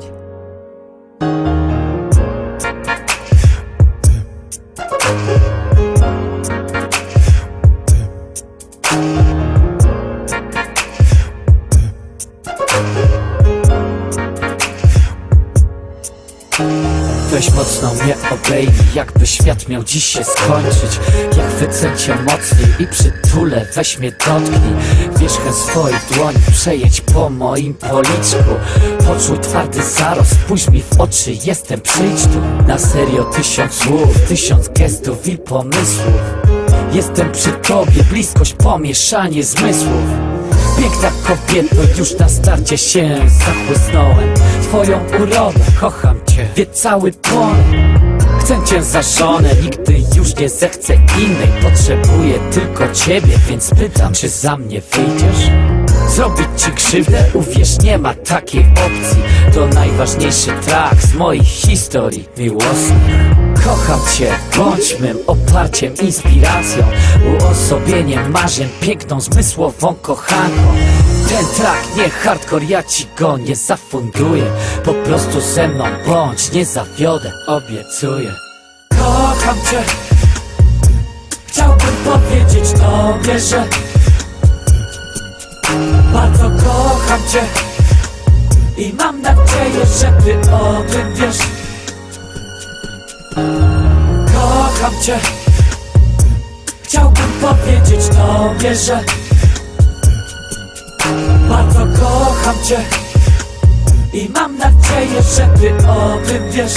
Cię. Weź mocno mnie obejmij, jakby świat miał dziś się skończyć Jak wycęcie mocniej i przytulę, weź mnie dotknij Wierzchem swoich dłoni przejedź po moim policzku. Poczuj twardy zarost, spójrz mi w oczy, jestem przyjdź tu. Na serio tysiąc słów, tysiąc gestów i pomysłów. Jestem przy tobie, bliskość, pomieszanie zmysłów. Piękna kobieto, już na starcie się zachłysnąłem. Twoją urodę, kocham cię, wie cały płon Chcę cię za żonę, nigdy już nie zechcę innej Potrzebuję tylko ciebie, więc pytam, czy za mnie wyjdziesz? Zrobić ci krzywdę? Uwierz, nie ma takiej opcji To najważniejszy track z moich historii miłosnych Kocham cię, bądź mym oparciem, inspiracją Uosobieniem marzeń, piękną, zmysłową kochanką Ten track nie hardcore, ja ci go nie zafunduję. Po prostu ze mną bądź, nie zawiodę, obiecuję. Kocham cię. Chciałbym powiedzieć tobie, że Bardzo kocham cię. I mam nadzieję, że ty o tym wiesz. Kocham cię. Chciałbym powiedzieć tobie, że Bardzo kocham cię. I mam nadzieję, że ty o tym wiesz